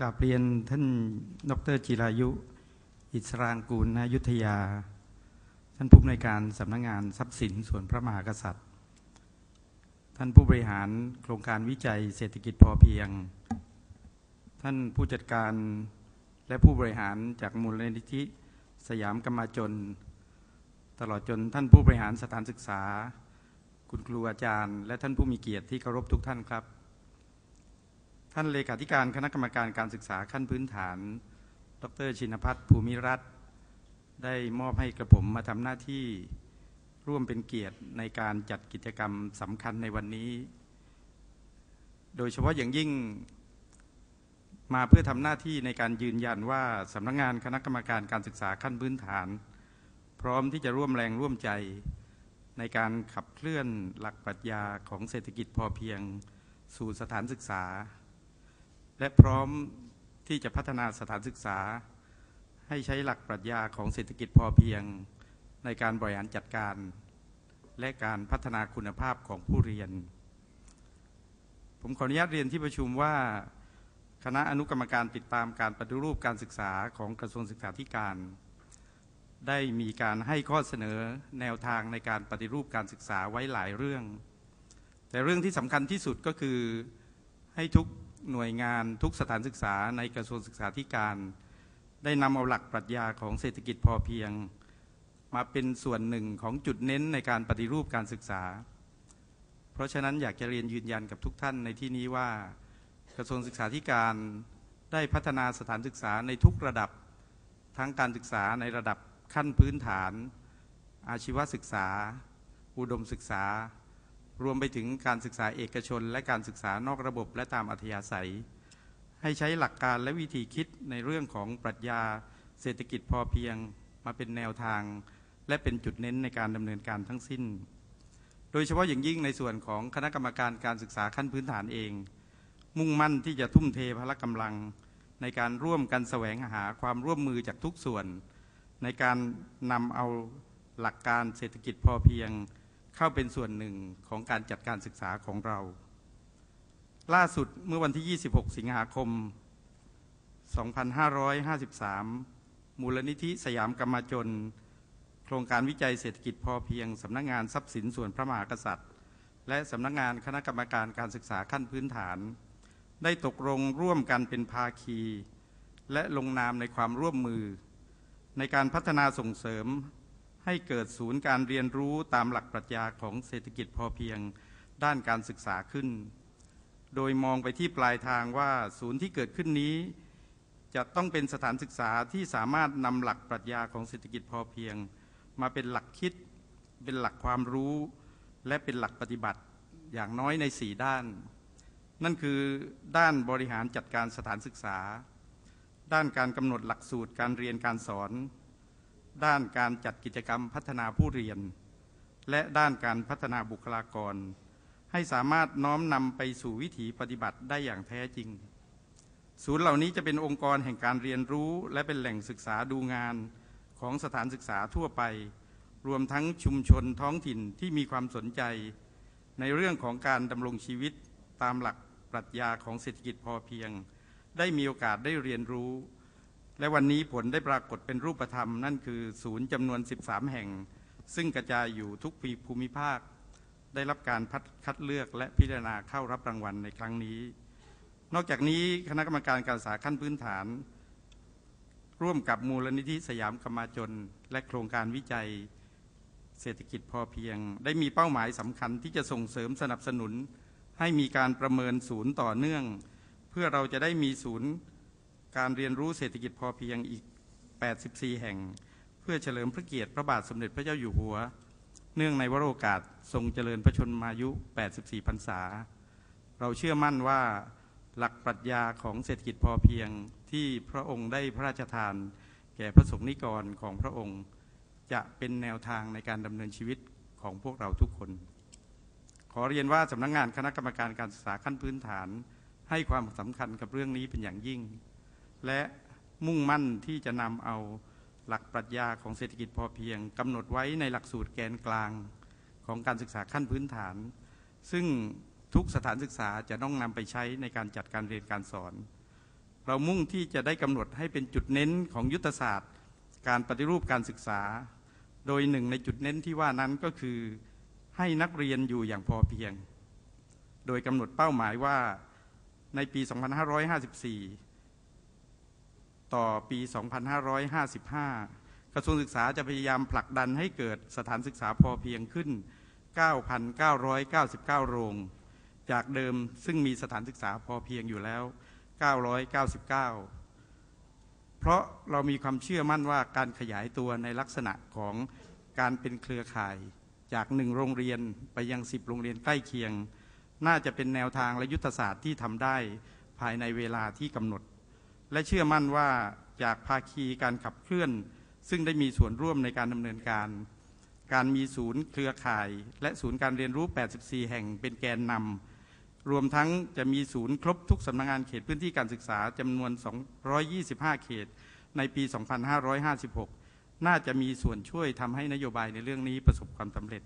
กราบเรียนท่านดรจิรายุ อิสรางกูลนายุทธยา ท่านผู้อำนวยการสำนักงงานทรัพย์สินส่วนพระมหากษัตริย์ ท่านผู้บริหารโครงการวิจัยเศรษฐกิจพอเพียง ท่านผู้จัดการและผู้บริหารจากมูลนิธิสยามกรรมาจน ตลอดจนท่านผู้บริหารสถานศึกษา คุณครูอาจารย์ และท่านผู้มีเกียรติที่เคารพทุกท่านครับ ท่านเลขาธิการคณะกรรมการการศึกษาขั้นพื้นฐาน ดรชินพัฒน์ภูมิรัตน์ได้มอบให้กระผมมาทำหน้าที่ร่วมเป็นเกียรติในการจัดกิจกรรมสำคัญในวันนี้ โดยเฉพาะอย่างยิ่งมาเพื่อทำหน้าที่ในการยืนยันว่าสำนักงงานคณะกรรมการการศึกษาขั้นพื้นฐาน พร้อมที่จะร่วมแรงร่วมใจ ในการขับเคลื่อนหลักปรัชญาของเศรษฐกิจพอเพียง สู่สถานศึกษา และพร้อมที่จะพัฒนาสถานศึกษา ให้ใช้หลักปรัชญาของเศรษฐกิจพอเพียงในการบริหารจัดการ และการพัฒนาคุณภาพของผู้เรียน ผมขออนุญาตเรียนที่ประชุมว่าคณะอนุกรรมการติดตามการปฏิรูปการศึกษาของกระทรวงศึกษาธิการ ได้มีการให้ข้อเสนอแนวทางในการปฏิรูปการศึกษาไว้หลายเรื่อง แต่เรื่องที่สำคัญที่สุดก็คือให้ทุก หน่วยงานทุกสถานศึกษาในกระทรวงศึกษาธิการ ได้นำเอาหลักปรัชญาของเศรษฐกิจพอเพียง มาเป็นส่วนหนึ่งของจุดเน้นในการปฏิรูปการศึกษา เพราะฉะนั้นอยากจะเรียนยืนยันกับทุกท่านในที่นี้ว่า กระทรวงศึกษาธิการได้พัฒนาสถานศึกษาในทุกระดับทั้งการศึกษาในระดับขั้นพื้นฐาน อาชีวศึกษา อุดมศึกษา รวมไปถึงการศึกษาเอกชน และการศึกษานอกระบบและตามอัธยาศัย ให้ใช้หลักการและวิธีคิดในเรื่องของปรัชญา เศรษฐกิจพอเพียงมาเป็นแนวทาง และเป็นจุดเน้นในการดำเนินการทั้งสิ้น โดยเฉพาะอย่างยิ่งในส่วนของคณะกรรมการการศึกษาขั้นพื้นฐานเอง มุ่งมั่นที่จะทุ่มเทพละกำลัง ในการร่วมกันแสวงหาความร่วมมือจากทุกส่วน ในการนำเอาหลักการเศรษฐกิจพอเพียง เข้าเป็นส่วนหนึ่งของการจัดการศึกษาของเรา ล่าสุดเมื่อวันที่ 26 สิงหาคม 2553 มูลนิธิสยามกรรมจน โครงการวิจัยเศรษฐกิจพอเพียง สำนักงงานทรัพย์สินส่วนพระมหากษัตริย์ และสำนักงงานคณะกรรมการการศึกษาขั้นพื้นฐาน ได้ตกลงร่วมกันเป็นภาคี และลงนามในความร่วมมือ ในการพัฒนาส่งเสริม ให้เกิดศูนย์การเรียนรู้ตามหลักปรัชญาของเศรษฐกิจพอเพียงด้านการศึกษาขึ้น โดยมองไปที่ปลายทางว่าศูนย์ที่เกิดขึ้นนี้ จะต้องเป็นสถานศึกษาที่สามารถนำหลักปรัชญาของเศรษฐกิจพอเพียง มาเป็นหลักคิด เป็นหลักความรู้ และเป็นหลักปฏิบัติอย่างน้อยในสี่ด้าน นั่นคือด้านบริหารจัดการสถานศึกษา ด้านการกำหนดหลักสูตรการเรียนการสอน ด้านการจัดกิจกรรมพัฒนาผู้เรียน และด้านการพัฒนาบุคลากร ให้สามารถน้อมนำไปสู่วิถีปฏิบัติได้อย่างแท้จริง ศูนย์เหล่านี้จะเป็นองค์กรแห่งการเรียนรู้ และเป็นแหล่งศึกษาดูงานของสถานศึกษาทั่วไป รวมทั้งชุมชนท้องถิ่นที่มีความสนใจ ในเรื่องของการดำรงชีวิตตามหลักปรัชญาของเศรษฐกิจพอเพียง ได้มีโอกาสได้เรียนรู้ และวันนี้ผลได้ปรากฏเป็นรูปธรรม นั่นคือศูนย์จำนวน 13 แห่ง ซึ่งกระจายอยู่ทุกภูมิภาค ได้รับการพัดคัดเลือกและพิจารณาเข้ารับรางวัลในครั้งนี้ นอกจากนี้คณะกรรมการการศึกษาขั้นพื้นฐาน ร่วมกับมูลนิธิสยามกรรมาจน และโครงการวิจัย เศรษฐกิจพอเพียง ได้มีเป้าหมายสำคัญที่จะส่งเสริมสนับสนุน ให้มีการประเมินศูนย์ต่อเนื่อง เพื่อเราจะได้มีศูนย์ การเรียนรู้เศรษฐกิจพอเพียงอีก 84 แห่ง เพื่อเฉลิมพระเกียรติพระบาทสมเด็จพระเจ้าอยู่หัว เนื่องในวโรกาสทรงเจริญพระชนมายุ 84 พรรษา เราเชื่อมั่นว่าหลักปรัชญาของเศรษฐกิจพอเพียงที่พระองค์ได้พระราชทาน แก่พระสงฆ์นิกรของพระองค์ จะเป็นแนวทางในการดำเนินชีวิตของพวกเราทุกคน ขอเรียนว่าสำนักงงานคณะกรรมการการศึกษาขั้นพื้นฐาน ให้ความสำคัญกับเรื่องนี้เป็นอย่างยิ่ง และมุ่งมั่นที่จะนำเอาหลักปรัชญาของเศรษฐกิจพอเพียงกำหนดไว้ในหลักสูตรแกนกลางของการศึกษาขั้นพื้นฐาน ซึ่งทุกสถานศึกษาจะต้องนำไปใช้ในการจัดการเรียนการสอน เรามุ่งที่จะได้กำหนดให้เป็นจุดเน้นของยุทธศาสตร์ การปฏิรูปการศึกษา โดยหนึ่งในจุดเน้นที่ว่านั้นก็คือให้นักเรียนอยู่อย่างพอเพียง โดยกำหนดเป้าหมายว่าในปี 2554 ต่อปี 2555 กระทรวงศึกษาจะพยายามผลักดันให้เกิดสถานศึกษาพอเพียงขึ้น 9,999 โรง จากเดิมซึ่งมีสถานศึกษาพอเพียงอยู่แล้ว 999 เพราะเรามีความเชื่อมั่นว่าการขยายตัวในลักษณะของการเป็นเครือข่ายจากหนึ่งโรงเรียนไปยังสิบโรงเรียนใกล้เคียง น่าจะเป็นแนวทางและยุทธศาสตร์ที่ทำได้ภายในเวลาที่กำหนด และเชื่อมั่นว่าจากภาคีการขับเคลื่อน ซึ่งได้มีส่วนร่วมในการดำเนินการ การมีศูนย์เครือข่าย และศูนย์การเรียนรู้ 84 แห่งเป็นแกนนำรวมทั้งจะมีศูนย์ครบทุกสำนักงงานเขตพื้นที่การศึกษาจำนวน 225 เขต ในปี 2556 น่าจะมีส่วนช่วยทำให้นโยบายในเรื่องนี้ประสบความสำเร็จ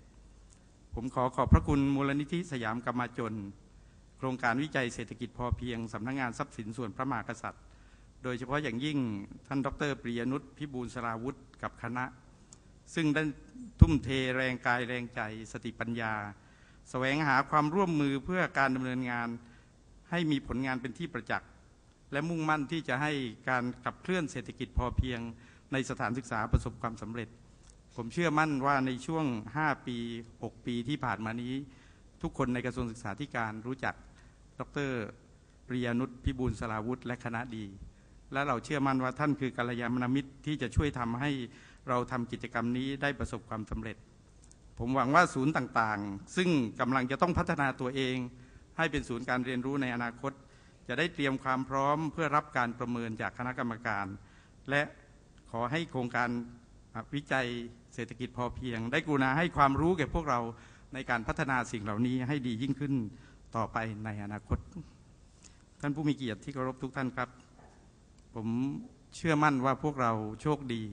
ผมขอขอบพระคุณมูลนิธิสยามกรรมาจน โครงการวิจัยเศรษฐกิจพอเพียงสำนักงงานทรัพย์สินส่วนพระมหากษัตริย์ โดยเฉพาะอย่างยิ่งท่านดรปริยนุชพิบูลสราวุธกับคณะ ซึ่งได้ทุ่มเทแรงกายแรงใจสติปัญญาแสวงหาความร่วมมือเพื่อการดำเนินงาน ให้มีผลงานเป็นที่ประจักษ์ และมุ่งมั่นที่จะให้การขับเคลื่อนเศรษฐกิจพอเพียงในสถานศึกษาประสบความสำเร็จ ผมเชื่อมั่นว่าในช่วง 5 ปี 6 ปีที่ผ่านมานี้ ทุกคนในกระทรวงศึกษาธิการรู้จัก ดรปริยนุชพิบูลสราวุธและคณะดี และเราเชื่อมั่นว่าท่านคือกัลยาณมิตรที่จะช่วยทำให้เราทำกิจกรรมนี้ได้ประสบความสำเร็จ ผมหวังว่าศูนย์ต่างๆ ซึ่งกำลังจะต้องพัฒนาตัวเอง ให้เป็นศูนย์การเรียนรู้ในอนาคต จะได้เตรียมความพร้อมเพื่อรับการประเมินจากคณะกรรมการ และขอให้โครงการวิจัยเศรษฐกิจพอเพียง ได้กรุณาให้ความรู้แก่พวกเราในการพัฒนาสิ่งเหล่านี้ให้ดียิ่งขึ้นต่อไปในอนาคต ท่านผู้มีเกียรติที่เคารพทุกท่านครับ ผมเชื่อมั่นว่าพวกเราโชคดี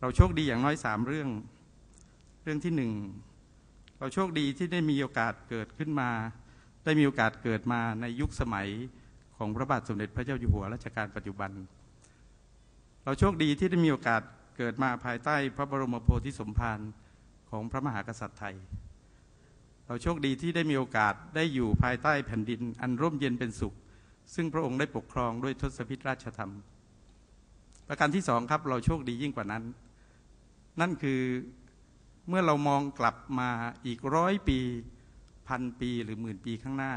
เราโชคดีอย่างน้อยสามเรื่อง เรื่องที่หนึ่งเราโชคดีที่ได้มีโอกาสเกิดขึ้นมา ได้มีโอกาสเกิดมาในยุคสมัยของพระบาทสมเด็จพระเจ้าอยู่หัวรัชกาลปัจจุบัน เราโชคดีที่ได้มีโอกาสเกิดมาภายใต้พระบรมโพธิสมภารของพระมหากษัตริย์ไทย เราโชคดีที่ได้มีโอกาสได้อยู่ภายใต้แผ่นดิน อันร่มเย็นเป็นสุข ซึ่งพระองค์ได้ปกครองด้วยทศพิธราชธรรม ประการที่สองครับเราโชคดียิ่งกว่านั้น นั่นคือเมื่อเรามองกลับมาอีกร้อยปีพันปีหรือหมื่นปีข้างหน้า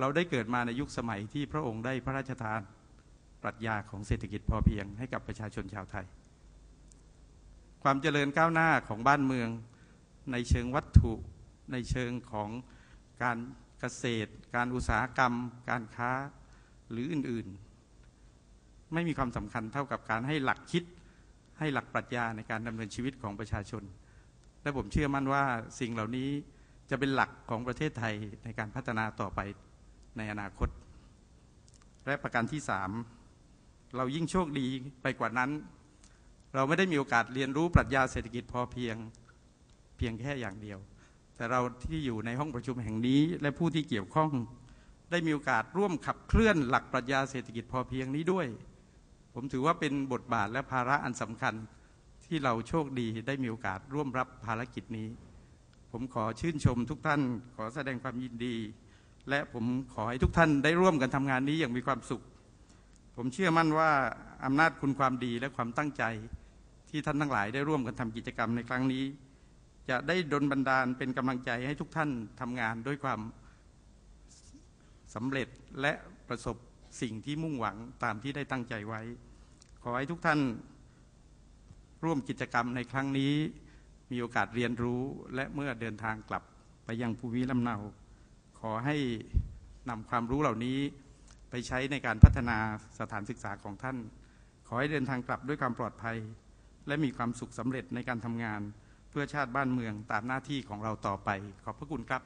เราได้เกิดมาในยุคสมัยที่พระองค์ได้พระราชทานปรัชญาของเศรษฐกิจพอเพียงให้กับประชาชนชาวไทย ความเจริญก้าวหน้าของบ้านเมือง ในเชิงวัตถุ ในเชิงของการเกษตร การอุตสาหกรรม การค้า หรืออื่นๆ ไม่มีความสำคัญเท่ากับการให้หลักคิดให้หลักปรัชญาในการดำเนินชีวิตของประชาชน และผมเชื่อมั่นว่าสิ่งเหล่านี้จะเป็นหลักของประเทศไทยในการพัฒนาต่อไปในอนาคต และประการที่สามเรายิ่งโชคดีไปกว่านั้น เราไม่ได้มีโอกาสเรียนรู้ปรัชญาเศรษฐกิจพอเพียงเพียงแค่อย่างเดียว แต่เราที่อยู่ในห้องประชุมแห่งนี้และผู้ที่เกี่ยวข้อง ได้มีโอกาสร่วมขับเคลื่อนหลักปรัชญาเศรษฐกิจพอเพียงนี้ด้วย ผมถือว่าเป็นบทบาทและภาระอันสำคัญที่เราโชคดีได้มีโอกาสร่วมรับภารกิจนี้ ผมขอชื่นชมทุกท่านขอแสดงความยินดี และผมขอให้ทุกท่านได้ร่วมกันทำงานนี้อย่างมีความสุข ผมเชื่อมั่นว่าอำนาจคุณความดีและความตั้งใจ ที่ท่านทั้งหลายได้ร่วมกันทำกิจกรรมในครั้งนี้ จะได้ดลบันดาลเป็นกำลังใจให้ทุกท่านทำงานด้วยความ สำเร็จและประสบสิ่งที่มุ่งหวังตามที่ได้ตั้งใจไว้ ขอให้ทุกท่านร่วมกิจกรรมในครั้งนี้ มีโอกาสเรียนรู้และเมื่อเดินทางกลับไปยังภูมิลำเนา ขอให้นำความรู้เหล่านี้ไปใช้ในการพัฒนาสถานศึกษาของท่าน ขอให้เดินทางกลับด้วยความปลอดภัย และมีความสุขสำเร็จในการทำงาน เพื่อชาติบ้านเมืองตามหน้าที่ของเราต่อไป ขอบพระคุณครับ